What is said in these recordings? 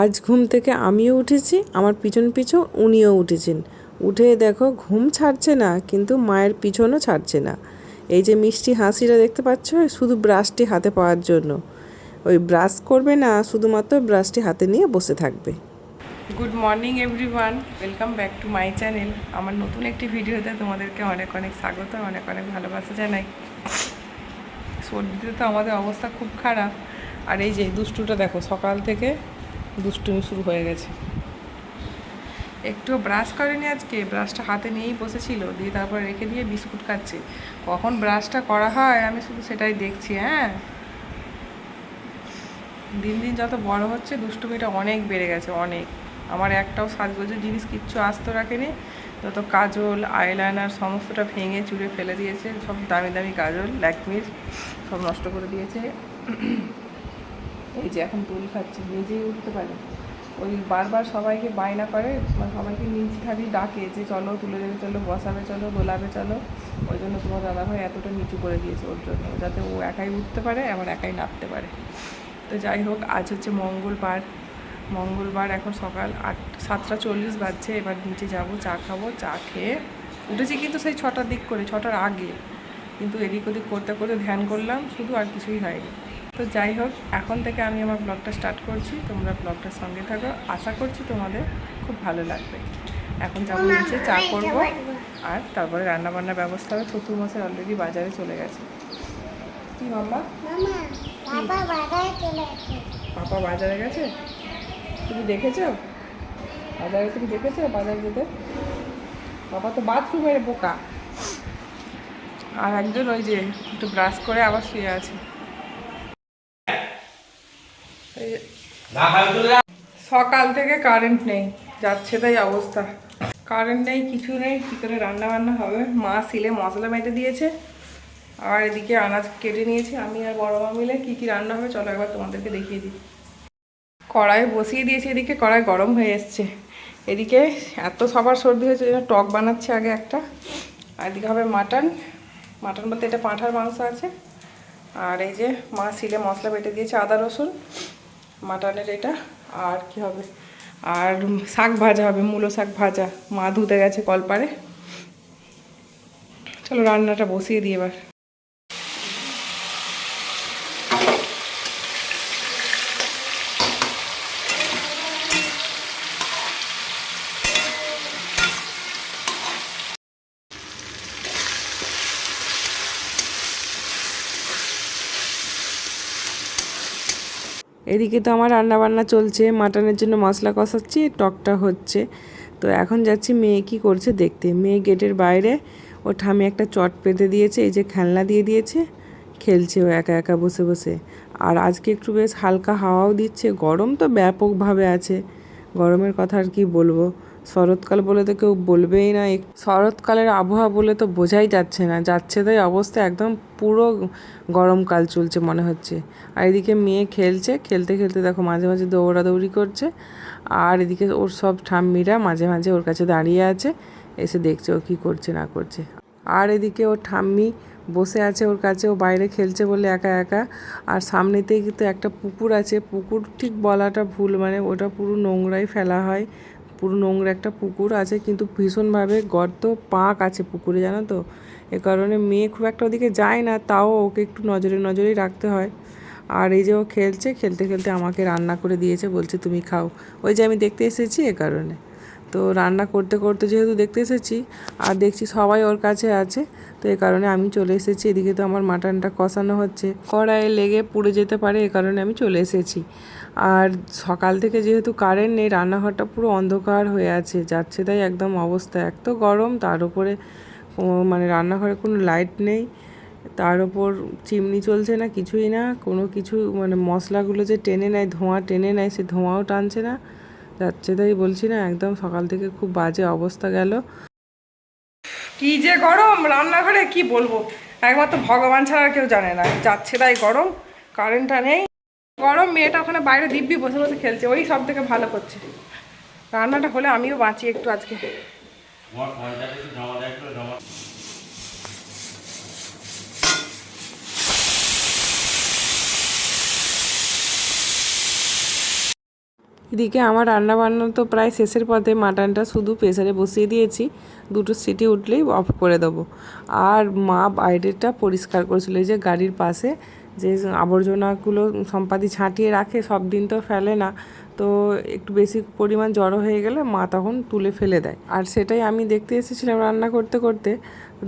আজ ঘুম থেকে আমিও উঠেছি, আমার পিছন পিছন উনিও উঠেছেন। উঠে দেখো ঘুম ছাড়ছে না, কিন্তু মায়ের পিছনও ছাড়ছে না। এই যে মিষ্টি হাসিটা দেখতে পাচ্ছ, শুধু ব্রাশটি হাতে পাওয়ার জন্য। ওই ব্রাশ করবে না, শুধুমাত্র ব্রাশটি হাতে নিয়ে বসে থাকবে। Good morning everyone welcome back to my channel আমার নতুন একটি ভিডিওতে তোমাদেরকে অনেক অনেক স্বাগত, অনেক অনেক ভালোবাসা জানাই। সর্দিতে তো আমাদের অবস্থা খুব খারাপ। আর এই যে দুষ্টুটা দেখো, সকাল থেকে দুষ্টুমি শুরু হয়ে গেছে। একটু ব্রাশ করেনি আজকে ব্রাশটা হাতে নিয়েই বসেছিল, দিয়ে তারপর রেখে দিয়ে বিস্কুট খাচ্ছে। কখন ব্রাশটা করা হয়, আমি শুধু সেটাই দেখছি হ্যাঁ? দিন দিন যত বড় হচ্ছে, দুষ্টুমিটা অনেক বেড়ে গেছে, অনেক। আমার একটাও সাজগোজের জিনিস কিচ্ছু আস্ত রাখেনি যত কাজল আইলাইনার সমস্তটা ভেঙে চুড়ে ফেলে দিয়েছে, সব দামি দামি কাজল, ল্যাকমির, সব নষ্ট করে দিয়েছে। এই যে এখন তুল খাচ্ছে, নিজেই উঠতে পারে ওই বারবার সবাইকে বায়না করে মানে সবাইকে নিজ খালি ডাকে যে চলো তুলে দেবে, চলো বসাবে, চলো দোলাবে, চলো। ওই জন্য তোমার দাদাভাই এতটা নিচু করে দিয়েছে ওর জন্য, যাতে ও একাই উঠতে পারে, আবার একাই নামতে পারে। তো যাই হোক, আজ হচ্ছে মঙ্গলবার। মঙ্গলবার এখন সকাল আট, সাতটা চল্লিশ বাজছে, এবার নিচে যাব, চা খাব, চা খেয়ে উঠেছি কিন্তু সেই ছটার দিক করে, ছটার আগে। কিন্তু এদিক ওদিক করতে করতে ধ্যান করলাম, শুধু আর কিছুই হয়নি। তো যাই হোক এখন থেকে আমি আমার ব্লগটা স্টার্ট করছি। তোমরা ব্লগটার সঙ্গে থাকো। আশা করছি তোমাদের খুব ভালো লাগবে। এখন যাব নিচে চা করব। আর তারপরে রান্না রান্নাবান্নার ব্যবস্থা হবে। শ্বশুর মশাই অলরেডি বাজারে চলে গেছে। কি মাম্মা? বাবা বাজারে গেছে। পাপা বাজারে গেছে? তুমি দেখেছ? বাজারে তুমি দেখেছ? বাজারে যেতে? বাবা তো বাথরুমের বোকা। আর একজন ওই যে একটু ব্রাশ করে আবার শুয়ে আছে। সকাল থেকে কারেন্ট নেই, যাচ্ছে তাই অবস্থা। কারেন্ট নেই, কিছু নেই, কী করে রান্না বান্না হবে? মা সিলে মশলা মেটে দিয়েছে, আর এদিকে আনাজ কেটে নিয়েছি। আমি আর বড় মা মিলে কী কী রান্না হবে, চলো একবার তোমাদেরকে দেখিয়ে দিই। কড়াই বসিয়ে দিয়েছি, এদিকে কড়াই গরম হয়ে এসছে। এদিকে এত সবার সর্দি হয়েছে টক বানাচ্ছে আগে একটা। আর এদিকে হবে মাটন। মাটন বলতে এটা পাঁঠার মাংস আছে। আর এই যে মা সিলে মশলা বেটে দিয়েছে আদা রসুন। মাটনের এটা, আর কি হবে? আর শাক ভাজা হবে, মূলো শাক ভাজা। মা ধুতে গেছে কলপারে। চলো রান্নাটা বসিয়ে দিই এবার। এদিকে তো আমার রান্না বান্না চলছে, মাটনের জন্য মশলা কষাচ্ছি, টকটা হচ্ছে। তো এখন যাচ্ছি মেয়ে কি করছে দেখতে। মেয়ে গেটের বাইরে, ও ঠামে একটা চট পেতে দিয়েছে, এই যে খেলনা দিয়ে দিয়েছে, খেলছে ও একা একা বসে বসে। আর আজকে একটু বেশ হালকা হাওয়াও দিচ্ছে, গরম তো ব্যাপকভাবে আছে। গরমের কথা আর কি বলব। শরৎকাল বলে তো কেউ বলবেই না। শরৎকালের আবহাওয়া বলে তো বোঝাই যাচ্ছে না। যাচ্ছে তাই অবস্থা একদম পুরো গরমকাল চলছে মনে হচ্ছে। আর এদিকে মেয়ে খেলছে, খেলতে খেলতে দেখো মাঝে মাঝে দৌড়াদৌড়ি করছে। আর এদিকে ওর সব ঠাম্মিরা মাঝে মাঝে ওর কাছে দাঁড়িয়ে আছে, এসে দেখছে ও কী করছে না করছে। আর এদিকে ওর ঠাম্মি বসে আছে ওর কাছে, ও বাইরে খেলছে বলে একা একা। আর সামনেতেই কিন্তু একটা পুকুর আছে, পুকুর ঠিক বলাটা ভুল মানে ওটা পুরো নোংরাই ফেলা হয়। পুরো নোংরা একটা পুকুর আছে, কিন্তু ভীষণভাবে গর্ত পাঁক আছে পুকুরে, জানো তো? এ কারণে মেয়ে খুব একটা ওদিকে যায় না, তাও ওকে একটু নজরে নজরেই রাখতে হয়। আর এই যে ও খেলছে, খেলতে খেলতে আমাকে রান্না করে দিয়েছে, বলছে তুমি খাও। ওই যে আমি দেখতে এসেছি এ কারণে। তো রান্না করতে করতে যেহেতু দেখতে এসেছি, আর দেখছি সবাই ওর কাছে আছে, তো এ কারণে আমি চলে এসেছি। এদিকে তো আমার মাটনটা কষানো হচ্ছে। কড়াইয়ে লেগে পুড়ে যেতে পারে, এ কারণে আমি চলে এসেছি। আর সকাল থেকে যেহেতু কারেন্ট নেই, রান্নাঘরটা পুরো অন্ধকার হয়ে আছে, যাচ্ছে তাই একদম অবস্থা। এক তো গরম, তার উপরে মানে রান্নাঘরে কোনো লাইট নেই, তার ওপর চিমনি চলছে না, কিছুই না, কোনো কিছু মানে মশলাগুলো যে টেনে নেয়, ধোঁয়া টেনে নেয়, সে ধোঁয়াও টানছে না। যাচ্ছে তাই বলছি না একদম সকাল থেকে খুব বাজে অবস্থা গেল। কি যে গরম রান্নাঘরে কি বলব? একমাত্র ভগবান ছাড়া আর কেউ জানে না যাচ্ছে তাই গরম কারেন্টটা নেই। গরম মেয়েটা ওখানে বাইরে দিব্যি বসে বসে খেলছে ওই সব থেকে ভালো করছে। রান্নাটা হলে আমিও বাঁচি একটু আজকে তোমার পঞ্চায়েতে কি জমা দেয় একটু জমা এদিকে আমার রান্না বান্না তো প্রায় শেষের পথে মাটনটা শুধু প্রেসারে বসিয়ে দিয়েছি। দুটো সিটি উঠলেই অফ করে দেবো। আর মা বাইরেটা পরিষ্কার করেছিল, এই যে গাড়ির পাশে যে আবর্জনাগুলো সম্পাদি ছাঁটিয়ে রাখে, সব দিন তো ফেলে না। তো একটু বেশি পরিমাণ জড়ো হয়ে গেলে মা তখন তুলে ফেলে দেয়। আর সেটাই আমি দেখতে এসেছিলাম রান্না করতে করতে।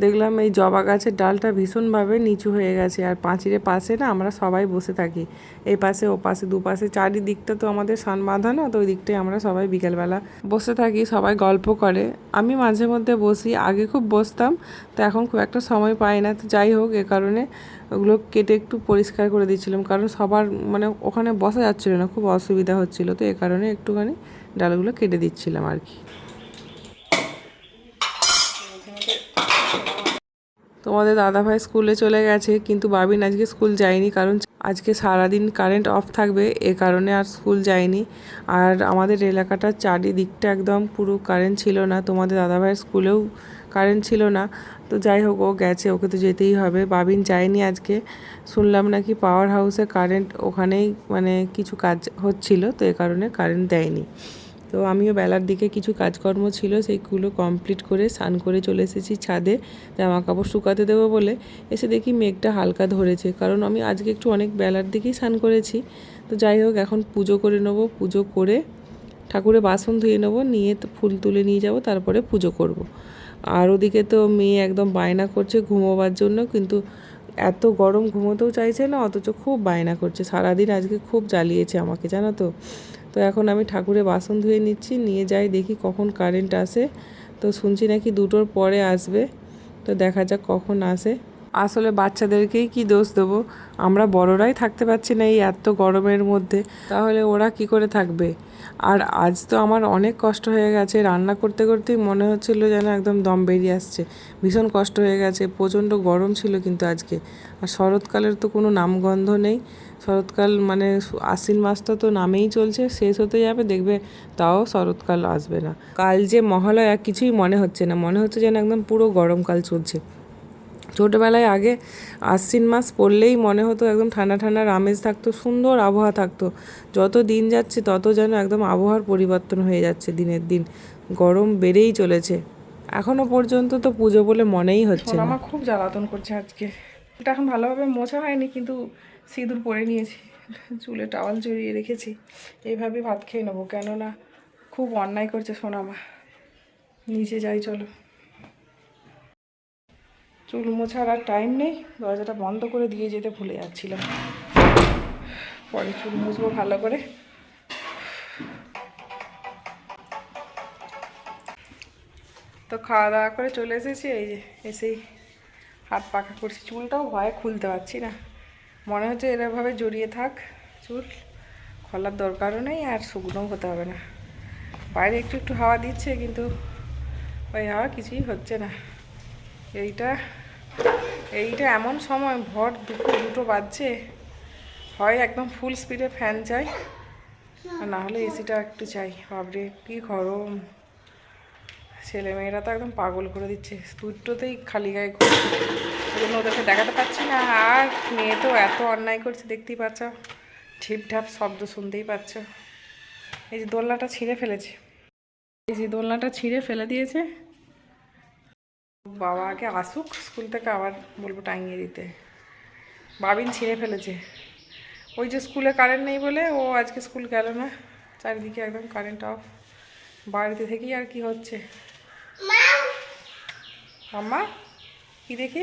দেখলাম এই জবা গাছের ডালটা ভীষণভাবে নিচু হয়ে গেছে আর পাঁচিরের পাশে না আমরা সবাই বসে থাকি। এই পাশে, ও পাশে দুপাশে চারিদিকটা তো আমাদের সান বাঁধা না, তো ওই দিকটায় আমরা সবাই বিকেলবেলা বসে থাকি, সবাই গল্প করে। আমি মাঝে মধ্যে বসি, আগে খুব বসতাম, তো এখন খুব একটা সময় পাই না, তো যাই হোক, এ কারণে ওগুলো কেটে একটু পরিষ্কার করে দিচ্ছিলাম, কারণ সবার মানে ওখানে বসা যাচ্ছিল না, খুব অসুবিধা হচ্ছিল, তো এ কারণে একটুখানি ডালগুলো কেটে দিচ্ছিলাম আর কি। তোমাদের দাদাভাই স্কুলে চলে গেছে, কিন্তু বাবিন আজকে স্কুল যায়নি কারণ আজকে সারাদিন কারেন্ট অফ থাকবে, এ কারণে আর স্কুল যায়নি। আর আমাদের এলাকাটার চারিদিকটা একদম পুরো কারেন্ট ছিল না, তোমাদের দাদাভাইয়ের স্কুলেও কারেন্ট ছিল না। তো যাই হোক, ও গেছে, ওকে তো যেতেই হবে। বাবিন যায়নি আজকে, শুনলাম নাকি পাওয়ার হাউসে কারেন্ট ওখানেই মানে কিছু কাজ হচ্ছিল, তো এ কারণে কারেন্ট দেয়নি। তো আমিও বেলার দিকে কিছু কাজকর্ম ছিল, সেইগুলো কমপ্লিট করে স্নান করে চলে এসেছি ছাদে। জামা কাপড় শুকাতে দেবো বলে এসে দেখি মেঘটা হালকা ধরেছে, কারণ আমি আজকে একটু অনেক বেলার দিকেই স্নান করেছি। তো যাই হোক, এখন পুজো করে নেব। পুজো করে ঠাকুরের বাসন ধুয়ে নেব, নিয়ে ফুল তুলে নিয়ে যাব, তারপরে পুজো করব। আর ওদিকে তো মেয়ে একদম বায়না করছে ঘুমোবার জন্য, কিন্তু এত গরম ঘুমোতেও চাইছে না, অথচ খুব বায়না করছে। সারাদিন আজকে খুব জ্বালিয়েছে আমাকে, জানো তো? তো এখন আমি ঠাকুরের বাসন ধুয়ে নিচ্ছি, নিয়ে যাই, দেখি কখন কারেন্ট আসে। তো শুনছি নাকি দুটোর পরে আসবে, তো দেখা যাক কখন আসে। আসলে বাচ্চাদেরকেই কি দোষ দেবো? আমরা বড়রাই থাকতে পারছি না এই এত গরমের মধ্যে, তাহলে ওরা কি করে থাকবে? আর আজ তো আমার অনেক কষ্ট হয়ে গেছে, রান্না করতে করতেই মনে হচ্ছিল যেন একদম দম বেরিয়ে আসছে। ভীষণ কষ্ট হয়ে গেছে, প্রচণ্ড গরম ছিল কিন্তু আজকে। আর শরৎকালের তো কোনো নামগন্ধ নেই শরৎকাল মানে আশ্বিন মাসটা তো নামেই চলছে শেষ হতে যাবে দেখবে তাও শরৎকাল আসবে না। কাল যে মহালয়া কিছুই মনে হচ্ছে না মনে হচ্ছে যেন একদম পুরো গরমকাল চলছে। ছোটোবেলায় আগে আশ্বিন মাস পড়লেই মনে হতো একদম ঠান্ডা ঠান্ডার আমেজ থাকতো সুন্দর আবহাওয়া থাকতো। যত দিন যাচ্ছে তত যেন একদম আবহাওয়ার পরিবর্তন হয়ে যাচ্ছে দিনের দিন। গরম বেড়েই চলেছে। এখনও পর্যন্ত তো পুজো বলে মনেই হচ্ছে আমার খুব জ্বালাতন করছে আজকে। এটা এখন ভালোভাবে মোছা হয়নি কিন্তু সিঁদুর পরে নিয়েছি, চুলে টাওয়াল জড়িয়ে রেখেছি এইভাবে ভাত খেয়ে নেব। কেননা খুব অন্যায় করছে সোনামা নিচে যাই, চলো। চুল মোছার আর টাইম নেই, দরজাটা বন্ধ করে দিয়ে যেতে ভুলে যাচ্ছিলাম। পরে চুল মুছবো ভালো করে। তো খাওয়া দাওয়া করে চলে এসেছি, এই যে এসেই হাত পাখা করছি। চুলটাও ভয়ে খুলতে পারছি না। মনে হচ্ছে এরভাবে জড়িয়ে থাক। চুল খোলার দরকারও নেই আর শুকনোও হতে হবে না। বাইরে একটু একটু হাওয়া দিচ্ছে কিন্তু ওই হাওয়া কিছুই হচ্ছে না। এইটা এইটা এমন সময় ভর দুপুর দুটো বাজছে। হয় একদম ফুল স্পিডে ফ্যান চাই না হলে এসিটা একটু চাই। বাবরে কি গরম। ছেলেমেয়েরা তো একদম পাগল করে দিচ্ছে। দুটোতেই খালি গায়ে জন্য ওদেরকে দেখাতে পাচ্ছি না। আর মেয়ে তো এত অন্যায় করছে দেখতেই পাচ্ছ। ঠিপঢাপ শব্দ শুনতেই পাচ্ছ। এই যে দোলনাটা ছিঁড়ে ফেলেছে। এই যে দোলনাটা ছিঁড়ে ফেলে দিয়েছে। বাবা আগে আসুক স্কুল থেকে আবার বলব টাঙিয়ে দিতে। বাবিন ছিঁড়ে ফেলেছে। ওই যে স্কুলে কারেন্ট নেই বলে ও আজকে স্কুল গেল না। চারিদিকে একদম কারেন্ট অফ। বাড়িতে থেকেই আর কি হচ্ছে। মাম্মা কি দেখি?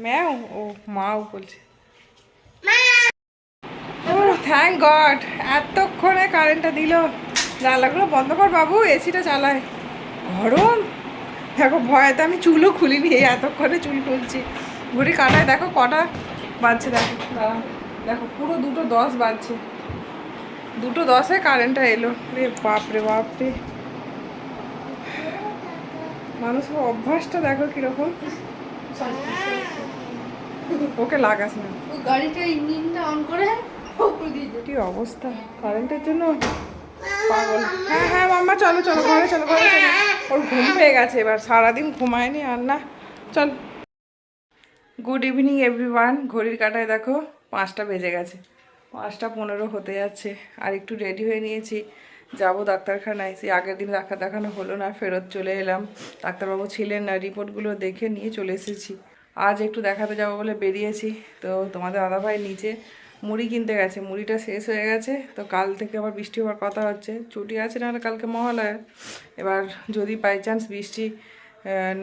ম্যাও ও মাও বলছে। থ্যাংক গড এতক্ষণে কারেন্টটা দিল। জানলাগুলো বন্ধ কর বাবু এসিটা চালায় গরম? দেখো, ভয়তে আমি চুলও খুলিনি এই এতক্ষণে চুল খুলছি। ঘুরি কাটায় দেখো, কটা বাজছে দেখো, দাঁড়াও। দেখো, পুরো দুটো দশ বাজছে। দুটো দশে কারেন্টটা এলো। রে বাপ রে বাপ রে। মানুষের অভ্যাসটা দেখো কীরকম। ওকে লাগাস না। গাড়িটা ইঞ্জিনটা অন করে। কি অবস্থা? কারেন্টের জন্য? পাগল। হ্যাঁ হ্যাঁ মাম্মা চলো চলো ঘরে চলো ঘরে চলো। ওর ঘুম পেয়ে গেছে এবার সারাদিন ঘুমায়নি আর না। চল। গুড ইভিনিং এভরিওয়ান ঘড়ির কাটায় দেখো পাঁচটা বেজে গেছে। পাঁচটা পনেরো হতে যাচ্ছে। আর একটু রেডি হয়ে নিয়েছি। যাব ডাক্তারখানায়। সেই আগের দিন ডাক্তার দেখানো হলো না, ফেরত চলে এলাম। ডাক্তারবাবু ছিলেন না রিপোর্টগুলো দেখে নিয়ে চলে এসেছি। আজ একটু দেখাতে যাব বলে বেরিয়েছি। তো তোমাদের দাদাভাই নিচে মুড়ি কিনতে গেছে। মুড়িটা শেষ হয়ে গেছে। তো কাল থেকে আবার বৃষ্টি হওয়ার কথা হচ্ছে। ছুটি আছে না কালকে মহালয়া এবার যদি বাই চান্স বৃষ্টি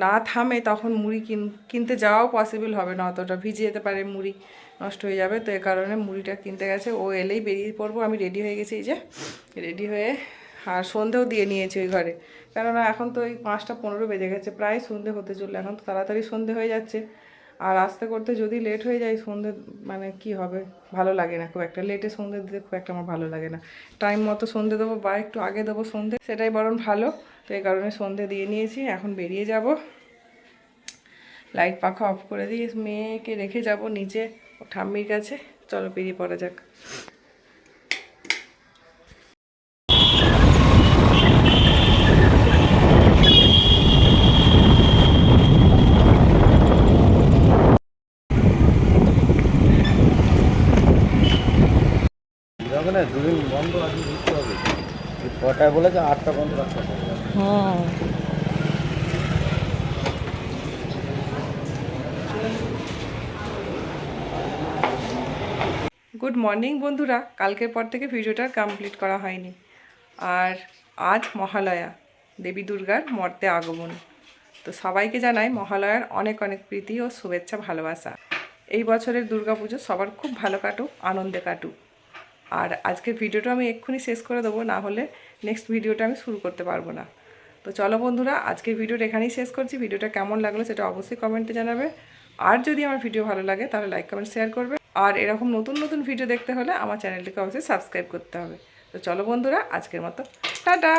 না থামে, তখন মুড়ি কিন, কিনতে যাওয়াও পসিবল হবে না। অতটা ভিজে যেতে পারে মুড়ি। নষ্ট হয়ে যাবে, তো এ কারণে মুড়িটা কিনতে গেছে। ও এলেই বেরিয়ে পড়ব, আমি রেডি হয়ে গেছি এই যে। রেডি হয়ে আর সন্ধেও দিয়ে নিয়েছি ওই ঘরে। কেননা এখন তো ওই পাঁচটা পনেরো বেজে গেছে, প্রায় সন্ধে হতে চলল, এখন তো তাড়াতাড়ি সন্ধে হয়ে যাচ্ছে। আর আসতে করতে যদি লেট হয়ে যায়, সন্ধে মানে কি হবে? ভালো লাগে না, খুব একটা লেটে সন্ধে দিতে খুব একটা আমার ভালো লাগে না। টাইম মতো সন্ধে দেবো বা একটু আগে দেবো সন্ধে, সেটাই বরং ভালো। তো এই কারণে সন্ধে দিয়ে নিয়েছি, এখন বেরিয়ে যাব। লাইট পাখা অফ করে দিয়ে মেয়েকে রেখে যাব নিচে। ঠাম্মির কাছে। চলো বেরিয়ে পড়া যাক। না দুদিন বন্ধ আছে বুঝতে হবে। এই কটায় বলেছে আটটা বন্ধ রাখতে হবে। হুম। গুড মর্নিং বন্ধুরা। কালকের পর থেকে ভিডিওটা কমপ্লিট করা হয়নি। আর আজ মহালয়া, দেবী দুর্গার মর্তে আগমন। তো সবাইকে জানাই মহালয়ার অনেক অনেক প্রীতি ও শুভেচ্ছা, ভালোবাসা। এই বছরের দুর্গাপুজো সবার খুব ভালো কাটুক, আনন্দে কাটুক। আর আজকের ভিডিওটা আমি এক্ষুনি শেষ করে দেবো, না হলে নেক্সট ভিডিওটা আমি শুরু করতে পারব না। তো চলো বন্ধুরা, আজকের ভিডিওটা এখানেই শেষ করছি। ভিডিওটা কেমন লাগল সেটা অবশ্যই কমেন্টে জানাবে। আর যদি আমার ভিডিও ভালো লাগে তাহলে লাইক কমেন্ট শেয়ার করবে। আর এরকম নতুন নতুন ভিডিও দেখতে হলে আমার চ্যানেলটিকে অবশ্যই সাবস্ক্রাইব করতে হবে। তো চলো বন্ধুরা, আজকের মতো, টাটা!